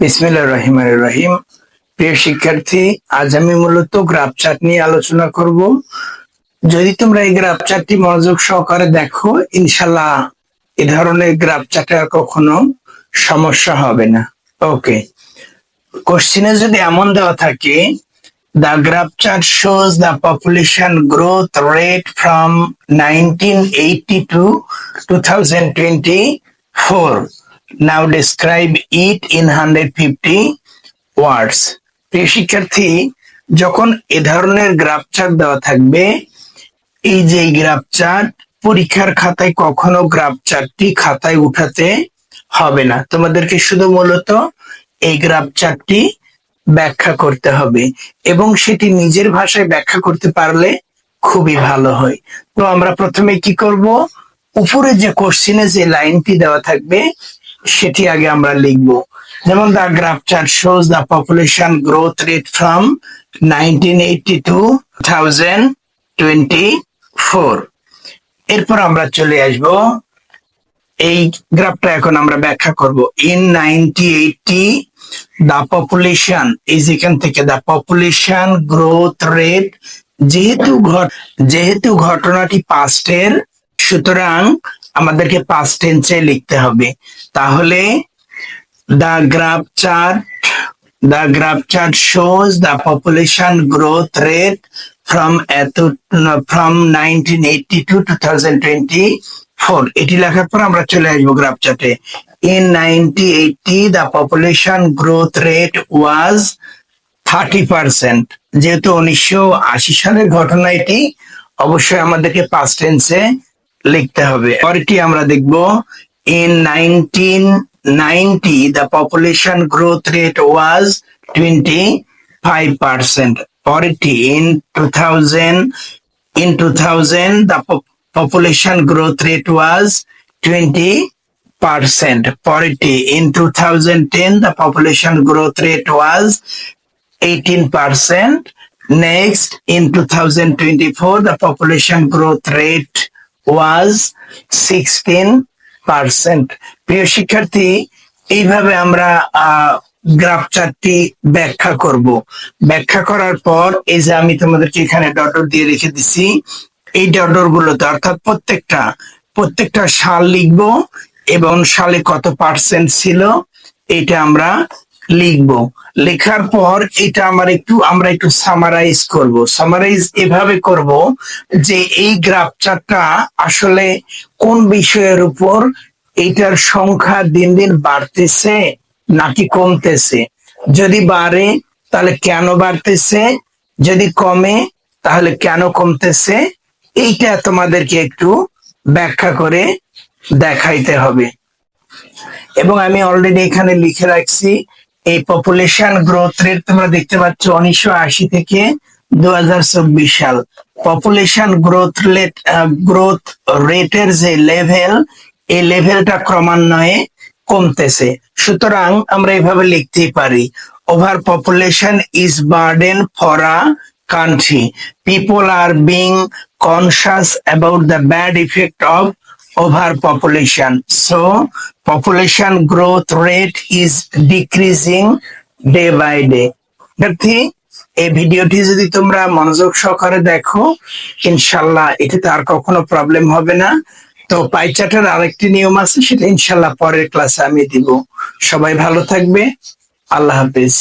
বিসমিল্লাহ রহিমান রহিম প্রিয় শিক্ষার্থী, আজ আমি মূলত গ্রাফ চার্ট নিয়ে আলোচনা করব। যদি তোমরা এই গ্রাফ চার্টটি মনোযোগ সহকারে দেখো ইনশাল্লাহ এ ধরনের গ্রাফ চার্টে আর কখনো সমস্যা হবে না। ওকে। কোশ্চিনে যদি এমন দেওয়া থাকে, The graph chart shows the population growth rate from 1980 to 2024. Now describe it in 150 words. প্রিয় শিক্ষার্থী, যখন এ ধরনের গ্রাফ চার্ট দেওয়া থাকবে, এই যে গ্রাফ চার্ট পরীক্ষার খাতায় কখনো গ্রাফ চার্টটি খাতায় উঠাতে হবে না তোমাদেরকে শুধু মূলত এই গ্রাফ চার্টটি ব্যাখ্যা করতে হবে এবং সেটি নিজের ভাষায় ব্যাখ্যা করতে পারলে খুবই ভালো হয় তো আমরা প্রথমে কি করব উপরে যে কোশ্চিনে যে লাইনটি দেওয়া থাকবে সেটি আগে আমরা লিখব। যেমন the graph chart shows the population growth rate from nineteen eighty two thousand twenty four এরপর আমরা চলে আসব। এই গ্রাফটা এখন আমরা ব্যাখ্যা করব। In ninety eighty the population এই যেখান থেকে দা পপুলেশন গ্রোথ রেট যেহেতু যেহেতু ঘটনাটি পাস্টের সুতরাং আমাদেরকে পাস্ট টেন্সে লিখতে হবে। তাহলে the graph chart the graph chart shows the population growth rate from এত from nineteen to two thousand twenty four এটি লেখার পর আমরা চলে আসব গ্রাফ চার্টে in ninety eighty the population growth rate was thirty percent যেহেতু উনিশশো আশি সালের ঘটনা এটি, অবশ্যই আমাদেরকে পাস্ট টেন্সে লিখতে হবে পরেরটি আমরা দেখব in nineteen ninety the population growth rate was twenty five percent পরেরটি in two thousand in two thousand the population growth rate was 20 percent. Parity in 2010, the population growth rate was 18 percent. Next, in 2024, the population growth rate was 16 percent. প্রিয় শিক্ষার্থী, এইভাবে আমরা graph চার্টটি ব্যাখ্যা করব ব্যাখ্যা করার পর এই যে আমি তোমাদেরকে এখানে ডটর দিয়ে রেখে দিছি, এই ডটর গুলোতে অর্থাৎ প্রত্যেকটা প্রত্যেকটা সাল লিখব এবং সালে কত পার্সেন্ট ছিল, এটা আমরা লিখব। লেখার পর এটা আমার একটু, আমরা একটু সামারাইজ করব। সামারাইজ এভাবে করব যে এই গ্রাফ আসলে কোন বিষয়ের উপর এইটার সংখ্যা দিন দিন বাড়তেছে নাকি কমতেছে? যদি বাড়ে, তাহলে কেন বাড়তেছে? যদি কমে, তাহলে কেন কমতেছে? এইটা তোমাদেরকে একটু ব্যাখ্যা করে দেখাইতে হবে। এবং আমি অলরেডি এখানে লিখে রাখছি এই পপুলেশন গ্রোথ রেট তোমরা দেখতে পাচ্ছ উনিশশো আশি থেকে দু সাল। পপুলেশন গ্রোথ রেট গ্রোথ রেটের যে লেভেল এই লেভেলটা ক্রমান্বয়ে কমতেছে। সুতরাং আমরা এভাবে লিখতেই পারি over population is burden for a country people are being being conscious the bad bad effect of overpopulation. So, population growth rate is decreasing day by day. এই ভিডিওটি যদি তোমরা মনোযোগ সহকারে দেখো ইনশাল্লাহ এটাতে আর কখনো প্রবলেম হবে না তো পাইচাটের আরেকটি নিয়ম আছে সেটা ইনশাল্লাহ পরের ক্লাসে আমি দিব সবাই ভালো থাকবে আল্লাহ হাফিজ